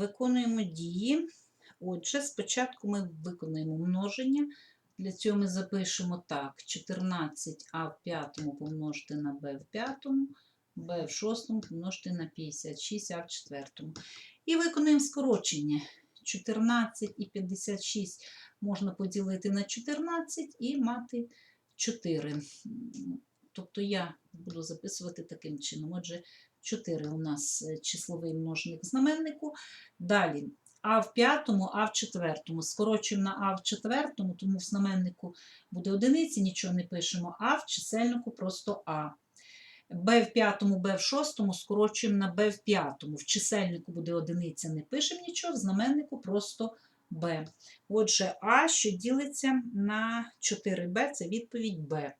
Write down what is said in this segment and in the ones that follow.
Виконуємо дії. Отже, спочатку ми виконуємо множення. Для цього ми запишемо так: 14а в п'ятому помножити на b в п'ятому, b в шостому помножити на 56а в четвертому. І виконуємо скорочення. 14 і 56 можна поділити на 14 і мати 4. Тобто я буду записувати таким чином. Отже, 4 у нас е, числовий множник знаменнику. Далі а в п'ятому, а в четвертому. Скорочуємо на а в четвертому, тому в знаменнику буде одиниці, нічого не пишемо, а в чисельнику просто а. Б в п'ятому, Б в шостому скорочуємо на Б в п'ятому. В чисельнику буде одиниця, не пишемо нічого, в знаменнику просто Б. Отже, А, що ділиться на 4Б, це відповідь Б.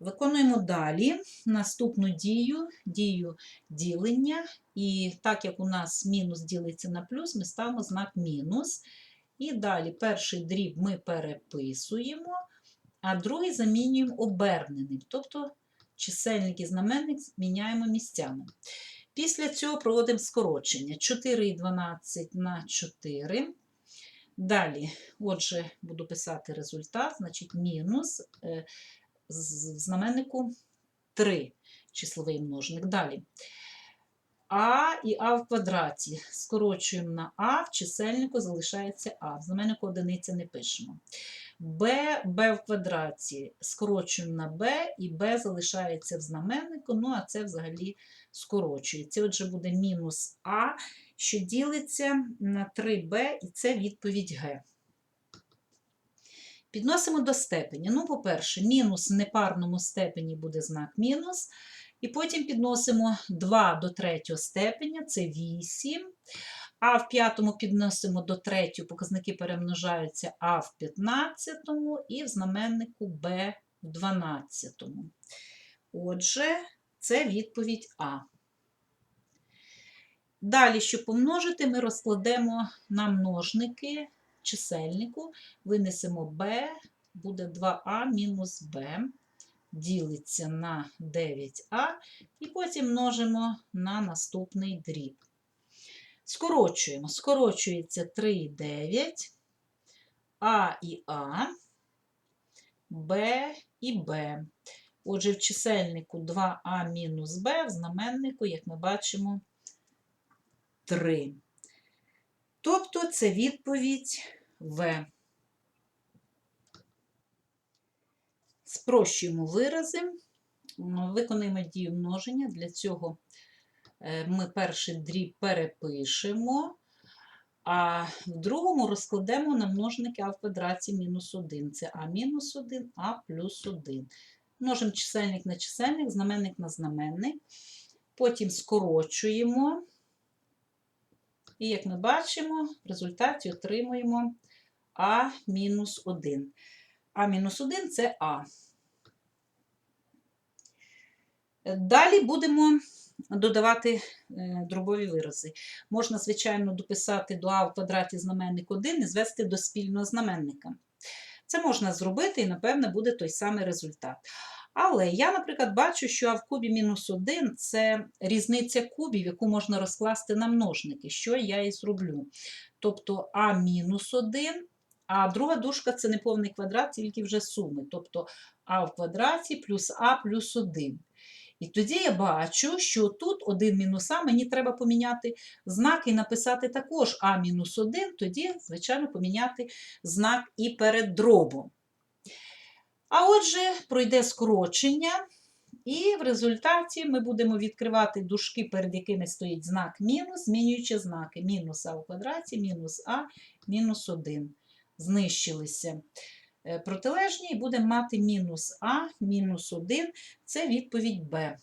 Виконуємо далі наступну дію, дію ділення. І так як у нас мінус ділиться на плюс, ми ставимо знак мінус. І далі перший дріб ми переписуємо, а другий замінюємо оберненим. Тобто чисельник і знаменник міняємо місцями. Після цього проводимо скорочення. 4 і 12 на 4. Далі, отже, буду писати результат, значить, мінус. В знаменнику 3 числовий множник. Далі. А і А в квадраті. Скорочуємо на А, в чисельнику залишається А. В знаменнику одиниця не пишемо. Б, Б в квадраті. Скорочуємо на Б, і Б залишається в знаменнику, ну а це взагалі скорочується. Отже, буде мінус А, що ділиться на 3Б, і це відповідь Г. Підносимо до степені. Ну, по-перше, мінус в непарному степені буде знак мінус. І потім підносимо 2 до третього степеня, це 8. А в п'ятому підносимо до третього, показники перемножаються А в 15 і в знаменнику Б в 12. Отже, це відповідь А. Далі, щоб помножити, ми розкладемо на множники чисельнику, винесемо b, буде 2а мінус b, ділиться на 9а, і потім множимо на наступний дріб. Скорочуємо. Скорочується 3 9, а і а, b і b. Отже, в чисельнику 2а мінус b, в знаменнику, як ми бачимо, 3. Тобто це відповідь В. Спрощуємо вирази, виконуємо дію множення. Для цього е, ми перший дріб перепишемо, а в другому розкладемо на множники а в квадраті мінус 1. Це а мінус 1, а плюс 1. Множимо чисельник на чисельник, знаменник на знаменник. Потім скорочуємо. І, як ми бачимо, в результаті отримуємо А-1. А-1 це А. Далі будемо додавати е, дробові вирази. Можна, звичайно, дописати до А в квадраті знаменник 1 і звести до спільного знаменника. Це можна зробити, і, напевне, буде той самий результат. Але я, наприклад, бачу, що А в кубі мінус 1 це різниця кубів, яку можна розкласти на множники, що я і зроблю. Тобто А мінус 1, а друга дужка це не повний квадрат, тільки вже суми. Тобто А в квадраті плюс А плюс 1. І тоді я бачу, що тут 1 мінус А, мені треба поміняти знак і написати також А мінус 1, тоді, звичайно, поміняти знак і перед дробом. А отже, пройде скорочення, і в результаті ми будемо відкривати дужки, перед якими стоїть знак мінус, змінюючи знаки. Мінус А у квадраті, мінус А, мінус 1. Знищилися е, протилежні, і будемо мати мінус А, мінус 1. Це відповідь Б.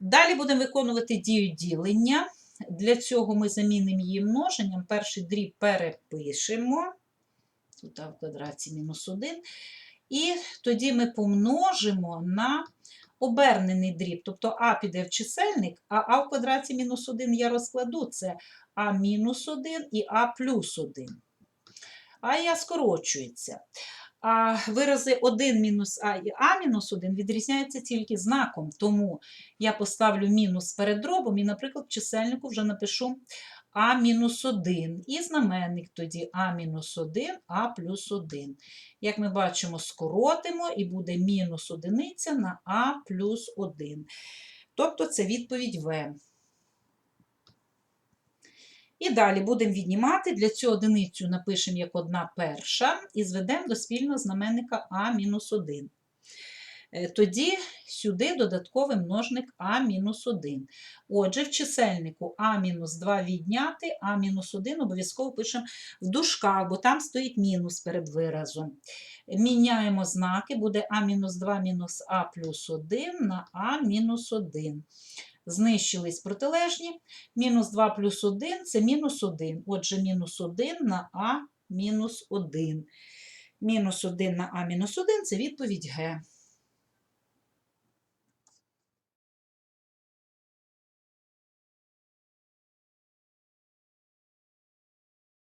Далі будемо виконувати дію ділення. Для цього ми замінимо її множенням. Перший дріб перепишемо. Тут а в квадраті мінус 1. І тоді ми помножимо на обернений дріб. Тобто А піде в чисельник, а А в квадраті мінус 1 я розкладу. Це А мінус 1 і А плюс 1. А я скорочується. А вирази 1 мінус А і А мінус 1 відрізняються тільки знаком. Тому я поставлю мінус перед дробом і, наприклад, в чисельнику вже напишу А мінус 1. І знаменник тоді А мінус 1, А плюс 1. Як ми бачимо, скоротимо і буде мінус одиниця на А плюс 1. Тобто це відповідь В. І далі будемо віднімати. Для цього одиницю напишемо як одна перша і зведемо до спільного знаменника А-1. Е, Тоді сюди додатковий множник А-1. Отже, в чисельнику А-2 відняти, А-1 обов'язково пишемо в дужках, бо там стоїть мінус перед виразом. Міняємо знаки, буде А-2 мінус А плюс 1 на А-1. Знищились протилежні. Мінус 2 плюс 1 це мінус 1. Отже, мінус 1 на А мінус 1. Мінус 1 на А мінус 1 це відповідь Г.